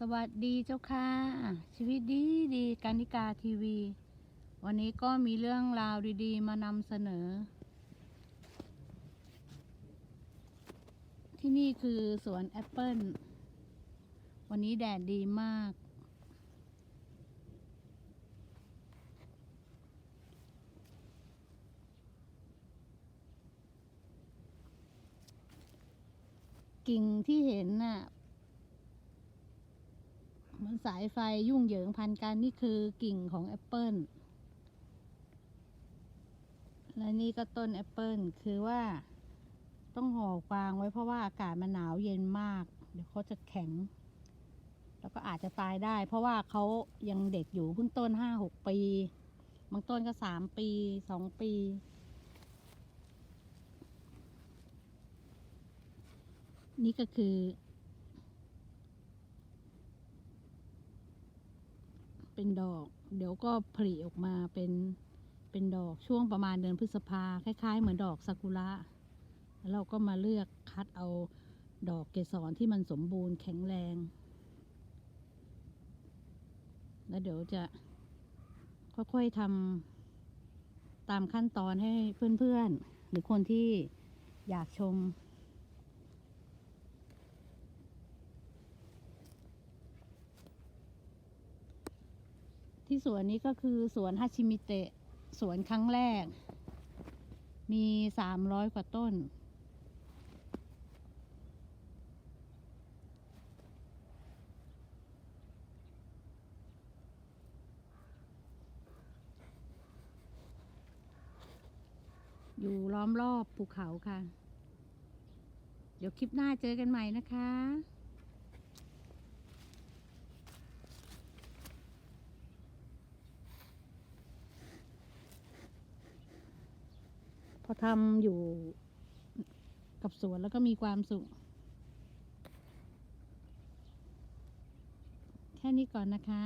สวัสดีเจ้าค่ะ ชีวิตดีดีการนิกาทีวี วันนี้ก็มีเรื่องราวดี ๆ มานำเสนอ ที่นี่คือสวนแอปเปิลวันนี้แดดดีมาก กิ่งที่เห็นน่ะ เหมือนสายไฟยุ่งเหยิงพันกันนี่คือกิ่งของแอปเปิลและนี่ก็ต้นแอปเปิลคือว่าต้องห่อฟางไว้เพราะว่าอากาศมันหนาวเย็นมาก เดี๋ยวเขาจะแข็ง แล้วก็อาจจะตายได้ เพราะว่าเขายังเด็กอยู่เพิ่งต้นห้าหกปี บางต้นก็สามปีสองปี นี่ก็คือ เป็นดอก เดี๋ยวก็ผลิออกมาเป็นเป็นดอกช่วงประมาณเดือนพฤษภาคล้ายๆ เหมือนดอกซากุระแล้วเราก็มาเลือกคัดเอาดอกเกสรที่มันสมบูรณ์แข็งแรง แล้วเดี๋ยวจะค่อยๆทำตามขั้นตอนให้เพื่อนๆ หรือคนที่อยากชม ที่สวนนี้ก็คือสวนฮาชิมิเตะ สวนครั้งแรก มีสามร้อยกว่าต้น อยู่ล้อมรอบภูเขาค่ะ เดี๋ยวคลิปหน้าเจอกันใหม่นะคะ พอทำอยู่กับสวนแล้วก็มีความสุข แค่นี้ก่อนนะคะ